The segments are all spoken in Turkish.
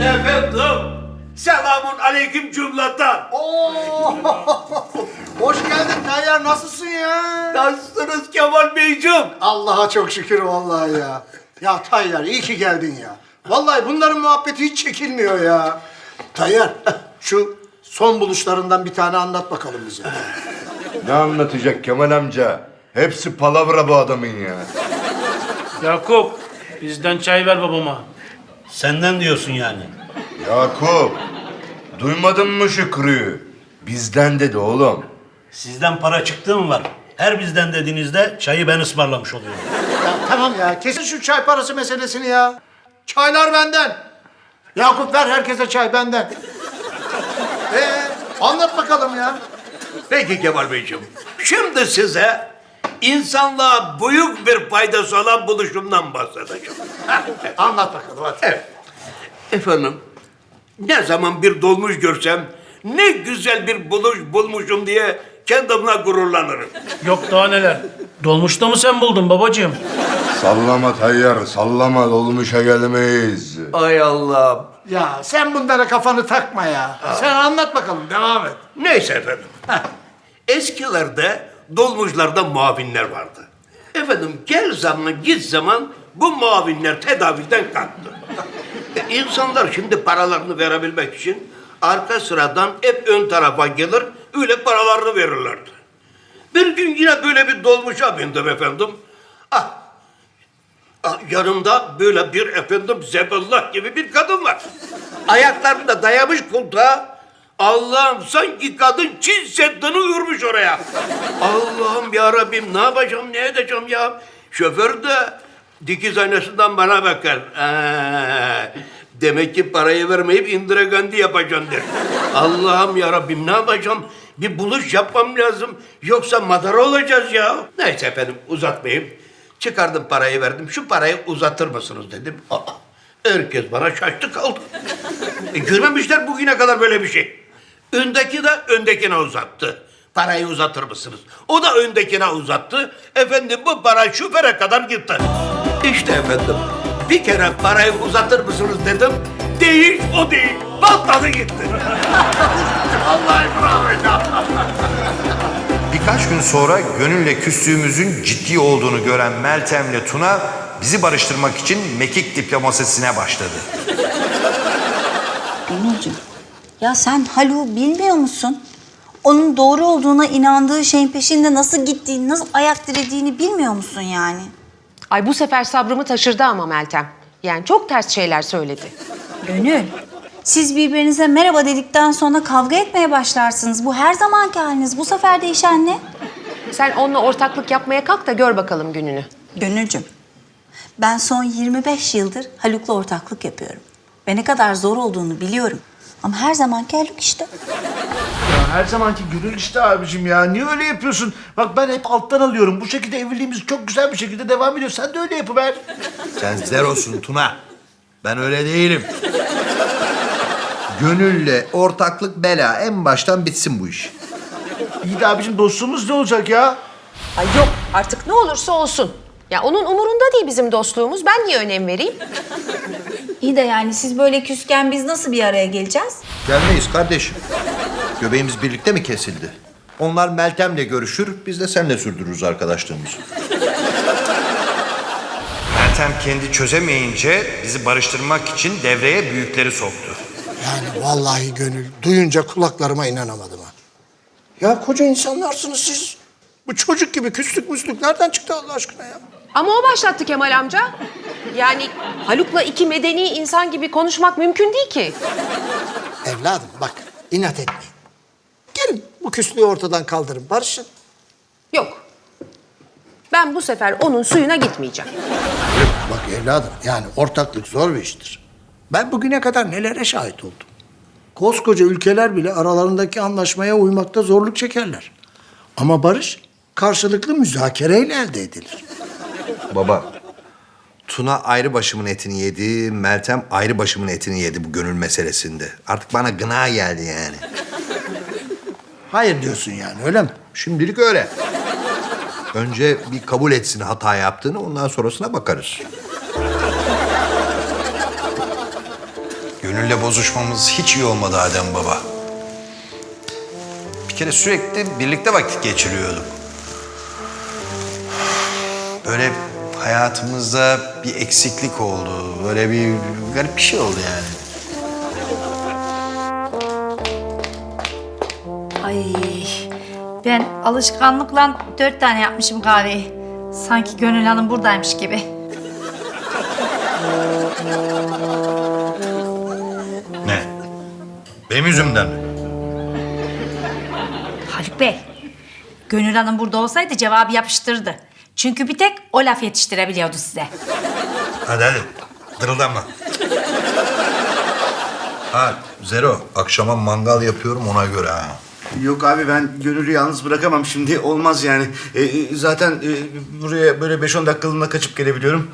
Efendim, selamun aleyküm cümleten. Oo! Hoş geldin Tayyar nasılsın ya? Nasılsınız Kemal Beyciğim? Allah'a çok şükür vallahi ya. Ya Tayyar iyi ki geldin ya. Vallahi bunların muhabbeti hiç çekilmiyor ya. Tayyar şu son buluşlarından bir tane anlat bakalım bize. Ne anlatacak Kemal amca? Hepsi palavra bu adamın ya. Yakup, bizden çay ver babama. Senden diyorsun yani. Yakup, duymadın mı Şükrü'yü? Bizden dedi oğlum. Sizden para çıktı mı var? Her bizden dediğinizde çayı ben ısmarlamış oluyorum. Ya tamam ya kesin şu çay parası meselesini ya. Çaylar benden. Yakup ver herkese çay benden. Ee, anlat bakalım ya. Peki Kemal Beyciğim. Şimdi size insanlığa büyük bir faydası olan buluşumdan bahsedeceğim. Anlat bakalım hadi. Evet. Efendim, ne zaman bir dolmuş görsem ne güzel bir buluş bulmuşum diye kendimle gururlanırım. Yok daha neler. Dolmuşta mı sen buldun babacığım? Sallama Tayyar, sallama dolmuşa gelmeyiz. Ay Allah'ım. Ya sen bunlara kafanı takma ya. Sen anlat bakalım devam et. Neyse efendim. Eskilerde dolmuşlarda muavinler vardı. Efendim gel zaman git zaman bu muavinler tedavülden kalktı. E, insanlar şimdi paralarını verebilmek için arka sıradan hep ön tarafa gelir öyle paralarını verirlerdi. Bir gün yine böyle bir dolmuşa bindim efendim. Ah, ah, yanımda böyle bir efendim zebellah gibi bir kadın var. Ayaklarını da dayamış koltuğa. Allah'ım sanki kadın Çin Seddi'ni yürümüş oraya. Allah'ım ya Rabbim ne yapacağım ne edeceğim ya. Şoför de dikiz aynasından bana bakar. Ee, demek ki parayı vermeyip indire gandhi yapacaksın der. Allah'ım ya Rabbim ne yapacağım? Bir buluş yapmam lazım. Yoksa madara olacağız ya. Neyse efendim uzatmayayım. Çıkardım parayı verdim. Şu parayı uzatır mısınız dedim. Aa, herkes bana şaştı kaldı. E, görmemişler bugüne kadar böyle bir şey. Öndeki de öndekine uzattı. Parayı uzatır mısınız? O da öndekine uzattı. Efendim bu para şoföre kadar gitti. İşte efendim bir kere parayı uzatır mısınız dedim. Değil o değil. Patladı gitti. Vallahi bravo ya. Birkaç gün sonra Gönül'le küstüğümüzün ciddi olduğunu gören Meltem'le Tuna bizi barıştırmak için mekik diplomasisine başladı. Gönülcüm, ya sen Haluk'u bilmiyor musun? Onun doğru olduğuna inandığı şeyin peşinde nasıl gittiğini, nasıl ayak dirediğini bilmiyor musun yani? Ay bu sefer sabrımı taşırdı ama Meltem. Yani çok ters şeyler söyledi. Gönül, siz birbirinize merhaba dedikten sonra kavga etmeye başlarsınız. Bu her zamanki haliniz. Bu sefer değişen ne? Sen onunla ortaklık yapmaya kalk da gör bakalım gününü. Gönülcüm, ben son 25 yıldır Haluk'la ortaklık yapıyorum. Ve ne kadar zor olduğunu biliyorum. Ama her zamanki Haluk işte. Ya her zamanki gönül işte abicim ya. Niye öyle yapıyorsun? Bak ben hep alttan alıyorum. Bu şekilde evliliğimiz çok güzel bir şekilde devam ediyor. Sen de öyle yapıver. Sen zerosun Tuna. Ben öyle değilim. Gönül'le ortaklık bela. En baştan bitsin bu iş. İyi de abicim dostluğumuz ne olacak ya? Ay yok artık ne olursa olsun. Ya onun umurunda değil bizim dostluğumuz. Ben niye önem vereyim? İyi de yani siz böyle küsken biz nasıl bir araya geleceğiz? Gelmeyiz kardeşim. Göbeğimiz birlikte mi kesildi? Onlar Meltem'le görüşür, biz de seninle sürdürürüz arkadaşlığımızı. Meltem kendi çözemeyince bizi barıştırmak için devreye büyükleri soktu. Yani vallahi gönül duyunca kulaklarıma inanamadım ha. Ya koca insanlarsınız siz. Bu çocuk gibi küslük müslük nereden çıktı Allah aşkına ya? Ama o başlattı Kemal amca. Yani Haluk'la iki medeni insan gibi konuşmak mümkün değil ki. Evladım bak inat etmeyin. Gelin bu küslüğü ortadan kaldırın barışın. Yok. Ben bu sefer onun suyuna gitmeyeceğim. Bak evladım yani ortaklık zor bir iştir. Ben bugüne kadar nelere şahit oldum. Koskoca ülkeler bile aralarındaki anlaşmaya uymakta zorluk çekerler. Ama barış karşılıklı müzakereyle elde edilir. Baba, Tuna ayrı başımın etini yedi, Meltem ayrı başımın etini yedi bu gönül meselesinde. Artık bana gına geldi yani. Hayır diyorsun yani öyle mi? Şimdilik öyle. Önce bir kabul etsin hata yaptığını, ondan sonrasına bakarız. Gönül Gönülle bozuşmamız hiç iyi olmadı Adem Baba. Bir kere sürekli birlikte vakit geçiriyorduk. Böyle hayatımızda bir eksiklik oldu. Böyle bir garip bir şey oldu yani. Ay ben alışkanlıkla dört tane yapmışım kahveyi. Sanki Gönül Hanım buradaymış gibi. Ne? Benim yüzümden mi? Haluk Bey, Gönül Hanım burada olsaydı cevabı yapıştırdı. Çünkü bir tek o laf yetiştirebiliyordu size. Hadi hadi. Dırıldanma. Ha Zero. Akşama mangal yapıyorum ona göre ha. Yok abi ben Gönül'ü yalnız bırakamam şimdi. Olmaz yani. E, e, zaten e, buraya böyle 5-10 dakikalığına kaçıp gelebiliyorum.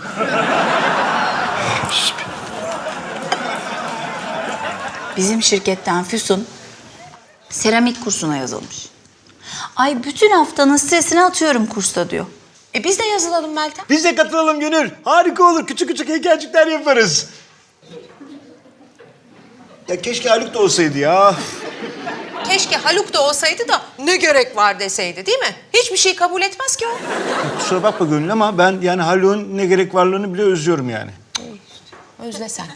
Bizim şirketten Füsun seramik kursuna yazılmış. Ay bütün haftanın stresini atıyorum kursta diyor. E biz de yazılalım Meltem. Biz de katılalım Gönül. Harika olur. Küçük küçük heykelcikler yaparız. Ya keşke Haluk da olsaydı ya. Keşke Haluk da olsaydı da ne gerek var deseydi değil mi? Hiçbir şey kabul etmez ki o. Kusura bakma Gönül ama ben yani Haluk'un ne gerek varlığını bile özlüyorum yani. Özle sen.